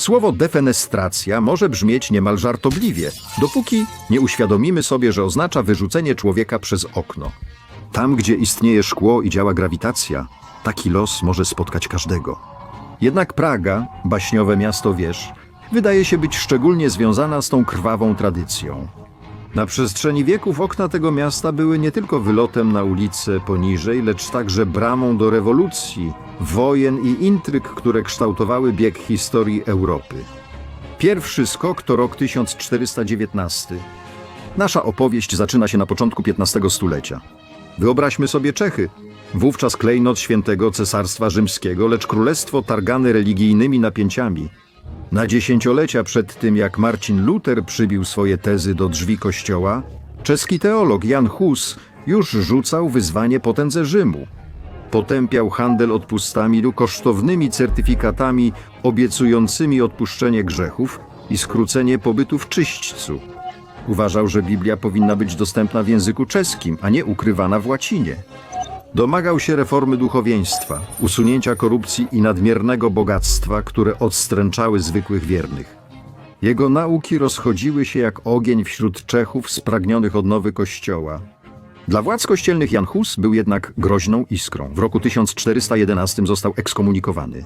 Słowo defenestracja może brzmieć niemal żartobliwie, dopóki nie uświadomimy sobie, że oznacza wyrzucenie człowieka przez okno. Tam, gdzie istnieje szkło i działa grawitacja, taki los może spotkać każdego. Jednak Praga, baśniowe miasto wież, wydaje się być szczególnie związana z tą krwawą tradycją. Na przestrzeni wieków okna tego miasta były nie tylko wylotem na ulicę poniżej, lecz także bramą do rewolucji, wojen i intryg, które kształtowały bieg historii Europy. Pierwszy skok to rok 1419. Nasza opowieść zaczyna się na początku XV stulecia. Wyobraźmy sobie Czechy, wówczas klejnot świętego Cesarstwa Rzymskiego, lecz królestwo targane religijnymi napięciami. Na dziesięciolecia przed tym, jak Marcin Luter przybił swoje tezy do drzwi kościoła, czeski teolog Jan Hus już rzucał wyzwanie potędze Rzymu. Potępiał handel odpustami lub kosztownymi certyfikatami obiecującymi odpuszczenie grzechów i skrócenie pobytu w czyśćcu. Uważał, że Biblia powinna być dostępna w języku czeskim, a nie ukrywana w łacinie. Domagał się reformy duchowieństwa, usunięcia korupcji i nadmiernego bogactwa, które odstręczały zwykłych wiernych. Jego nauki rozchodziły się jak ogień wśród Czechów spragnionych odnowy Kościoła. Dla władz kościelnych Jan Hus był jednak groźną iskrą. W roku 1411 został ekskomunikowany.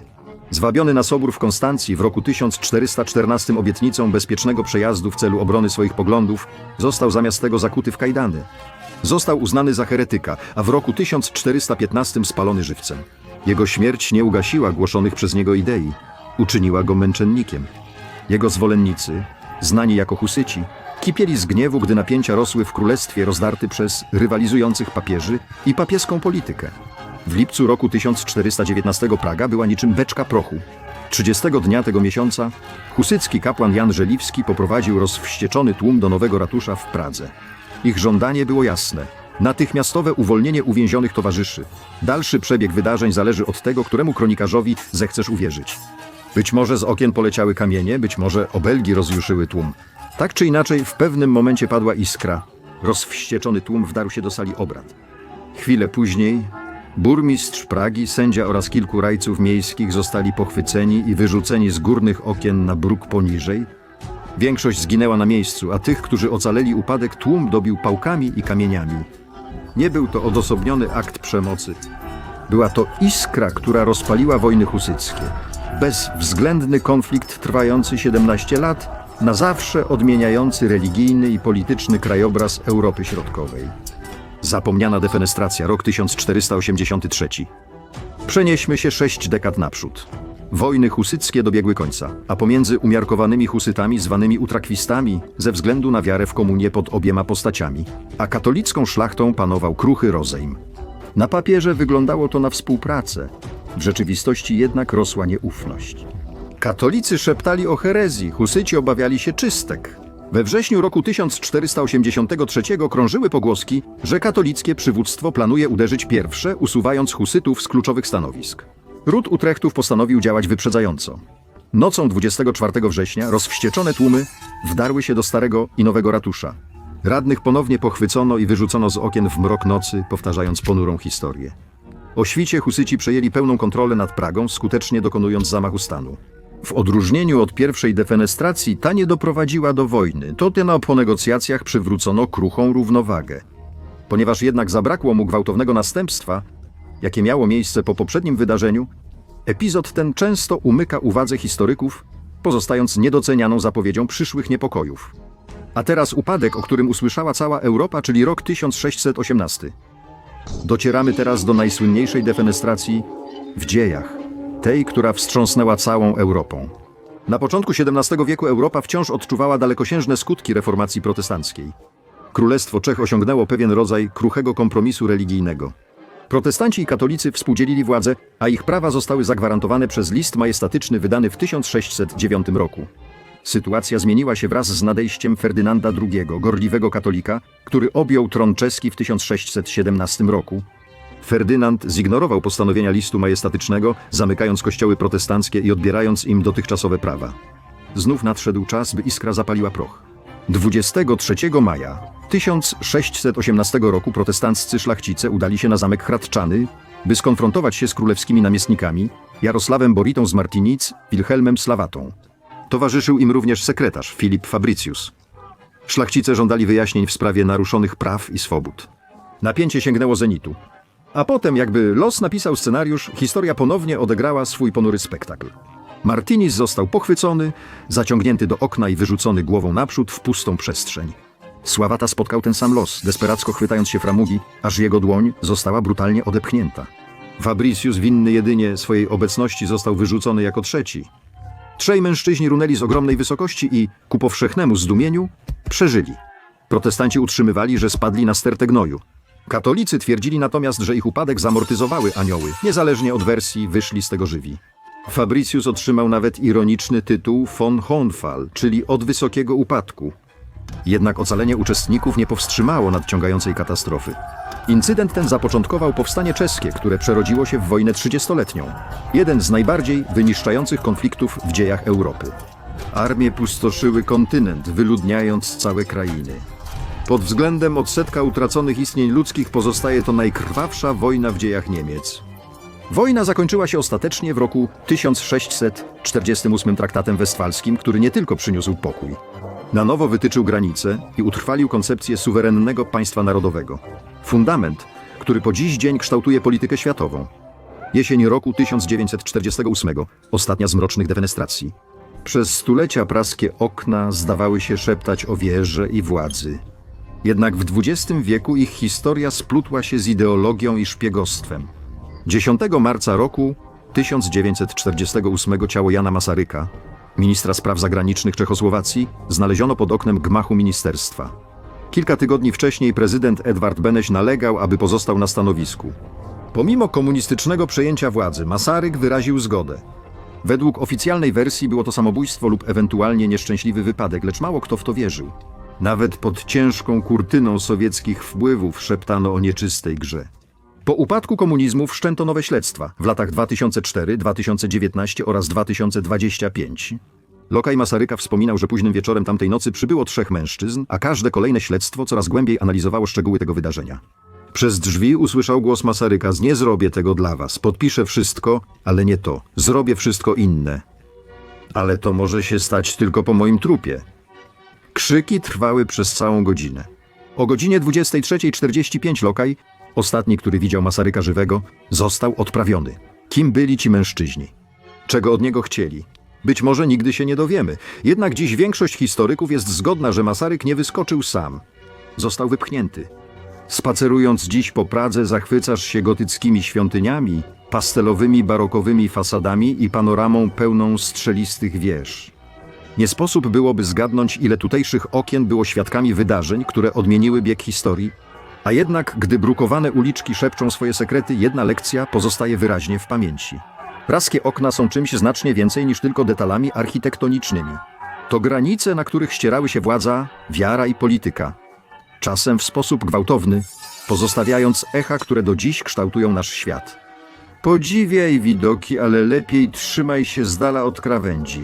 Zwabiony na sobór w Konstancji w roku 1414 obietnicą bezpiecznego przejazdu w celu obrony swoich poglądów, został zamiast tego zakuty w kajdany. Został uznany za heretyka, a w roku 1415 spalony żywcem. Jego śmierć nie ugasiła głoszonych przez niego idei, uczyniła go męczennikiem. Jego zwolennicy, znani jako husyci, kipieli z gniewu, gdy napięcia rosły w królestwie rozdarty przez rywalizujących papieży i papieską politykę. W lipcu roku 1419 Praga była niczym beczka prochu. 30 dnia tego miesiąca husycki kapłan Jan Żeliwski poprowadził rozwścieczony tłum do nowego ratusza w Pradze. Ich żądanie było jasne. Natychmiastowe uwolnienie uwięzionych towarzyszy. Dalszy przebieg wydarzeń zależy od tego, któremu kronikarzowi zechcesz uwierzyć. Być może z okien poleciały kamienie, być może obelgi rozjuszyły tłum. Tak czy inaczej, w pewnym momencie padła iskra. Rozwścieczony tłum wdarł się do sali obrad. Chwilę później burmistrz Pragi, sędzia oraz kilku rajców miejskich zostali pochwyceni i wyrzuceni z górnych okien na bruk poniżej. Większość zginęła na miejscu, a tych, którzy ocaleli upadek, tłum dobił pałkami i kamieniami. Nie był to odosobniony akt przemocy. Była to iskra, która rozpaliła wojny husyckie. Bezwzględny konflikt trwający 17 lat, na zawsze odmieniający religijny i polityczny krajobraz Europy Środkowej. Zapomniana defenestracja, rok 1483. Przenieśmy się sześć dekad naprzód. Wojny husyckie dobiegły końca, a pomiędzy umiarkowanymi husytami zwanymi utrakwistami ze względu na wiarę w komunię pod obiema postaciami, a katolicką szlachtą panował kruchy rozejm. Na papierze wyglądało to na współpracę, w rzeczywistości jednak rosła nieufność. Katolicy szeptali o herezji, husyci obawiali się czystek. We wrześniu roku 1483 krążyły pogłoski, że katolickie przywództwo planuje uderzyć pierwsze, usuwając husytów z kluczowych stanowisk. Ród Utrechtów postanowił działać wyprzedzająco. Nocą 24 września rozwścieczone tłumy wdarły się do starego i nowego ratusza. Radnych ponownie pochwycono i wyrzucono z okien w mrok nocy, powtarzając ponurą historię. O świcie husyci przejęli pełną kontrolę nad Pragą, skutecznie dokonując zamachu stanu. W odróżnieniu od pierwszej defenestracji ta nie doprowadziła do wojny. To ten po negocjacjach przywrócono kruchą równowagę. Ponieważ jednak zabrakło mu gwałtownego następstwa, jakie miało miejsce po poprzednim wydarzeniu, epizod ten często umyka uwadze historyków, pozostając niedocenianą zapowiedzią przyszłych niepokojów. A teraz upadek, o którym usłyszała cała Europa, czyli rok 1618. Docieramy teraz do najsłynniejszej defenestracji w dziejach, tej, która wstrząsnęła całą Europą. Na początku XVII wieku Europa wciąż odczuwała dalekosiężne skutki reformacji protestanckiej. Królestwo Czech osiągnęło pewien rodzaj kruchego kompromisu religijnego. Protestanci i katolicy współdzielili władzę, a ich prawa zostały zagwarantowane przez list majestatyczny wydany w 1609 roku. Sytuacja zmieniła się wraz z nadejściem Ferdynanda II, gorliwego katolika, który objął tron czeski w 1617 roku. Ferdynand zignorował postanowienia listu majestatycznego, zamykając kościoły protestanckie i odbierając im dotychczasowe prawa. Znów nadszedł czas, by iskra zapaliła proch. 23 maja 1618 roku protestanccy szlachcice udali się na zamek Hradczany, by skonfrontować się z królewskimi namiestnikami Jarosławem Boritą z Martinic, Wilhelmem Slawatą. Towarzyszył im również sekretarz Filip Fabricius. Szlachcice żądali wyjaśnień w sprawie naruszonych praw i swobód. Napięcie sięgnęło zenitu. A potem, jakby los napisał scenariusz, historia ponownie odegrała swój ponury spektakl. Martinis został pochwycony, zaciągnięty do okna i wyrzucony głową naprzód w pustą przestrzeń. Sławata spotkał ten sam los, desperacko chwytając się framugi, aż jego dłoń została brutalnie odepchnięta. Fabricius, winny jedynie swojej obecności, został wyrzucony jako trzeci. Trzej mężczyźni runęli z ogromnej wysokości i, ku powszechnemu zdumieniu, przeżyli. Protestanci utrzymywali, że spadli na stertę gnoju. Katolicy twierdzili natomiast, że ich upadek zamortyzowały anioły. Niezależnie od wersji wyszli z tego żywi. Fabricius otrzymał nawet ironiczny tytuł von Hohenfall, czyli od wysokiego upadku. Jednak ocalenie uczestników nie powstrzymało nadciągającej katastrofy. Incydent ten zapoczątkował powstanie czeskie, które przerodziło się w wojnę trzydziestoletnią. Jeden z najbardziej wyniszczających konfliktów w dziejach Europy. Armie pustoszyły kontynent, wyludniając całe krainy. Pod względem odsetka utraconych istnień ludzkich pozostaje to najkrwawsza wojna w dziejach Niemiec. Wojna zakończyła się ostatecznie w roku 1648 traktatem westfalskim, który nie tylko przyniósł pokój. Na nowo wytyczył granice i utrwalił koncepcję suwerennego państwa narodowego. Fundament, który po dziś dzień kształtuje politykę światową. Jesień roku 1948, ostatnia z mrocznych defenestracji. Przez stulecia praskie okna zdawały się szeptać o wierze i władzy. Jednak w XX wieku ich historia splutła się z ideologią i szpiegostwem. 10 marca roku 1948 ciało Jana Masaryka, ministra spraw zagranicznych Czechosłowacji, znaleziono pod oknem gmachu ministerstwa. Kilka tygodni wcześniej prezydent Edward Beneś nalegał, aby pozostał na stanowisku. Pomimo komunistycznego przejęcia władzy, Masaryk wyraził zgodę. Według oficjalnej wersji było to samobójstwo lub ewentualnie nieszczęśliwy wypadek, lecz mało kto w to wierzył. Nawet pod ciężką kurtyną sowieckich wpływów szeptano o nieczystej grze. Po upadku komunizmu wszczęto nowe śledztwa w latach 2004, 2019 oraz 2025. Lokaj Masaryka wspominał, że późnym wieczorem tamtej nocy przybyło trzech mężczyzn, a każde kolejne śledztwo coraz głębiej analizowało szczegóły tego wydarzenia. Przez drzwi usłyszał głos Masaryka: nie zrobię tego dla was, podpiszę wszystko, ale nie to. Zrobię wszystko inne. Ale to może się stać tylko po moim trupie. Krzyki trwały przez całą godzinę. O godzinie 23.45 Lokaj, ostatni, który widział Masaryka żywego, został odprawiony. Kim byli ci mężczyźni? Czego od niego chcieli? Być może nigdy się nie dowiemy. Jednak dziś większość historyków jest zgodna, że Masaryk nie wyskoczył sam. Został wypchnięty. Spacerując dziś po Pradze, zachwycasz się gotyckimi świątyniami, pastelowymi barokowymi fasadami i panoramą pełną strzelistych wież. Nie sposób byłoby zgadnąć, ile tutejszych okien było świadkami wydarzeń, które odmieniły bieg historii, a jednak, gdy brukowane uliczki szepczą swoje sekrety, jedna lekcja pozostaje wyraźnie w pamięci. Praskie okna są czymś znacznie więcej niż tylko detalami architektonicznymi. To granice, na których ścierały się władza, wiara i polityka. Czasem w sposób gwałtowny, pozostawiając echa, które do dziś kształtują nasz świat. Podziwiaj widoki, ale lepiej trzymaj się z dala od krawędzi.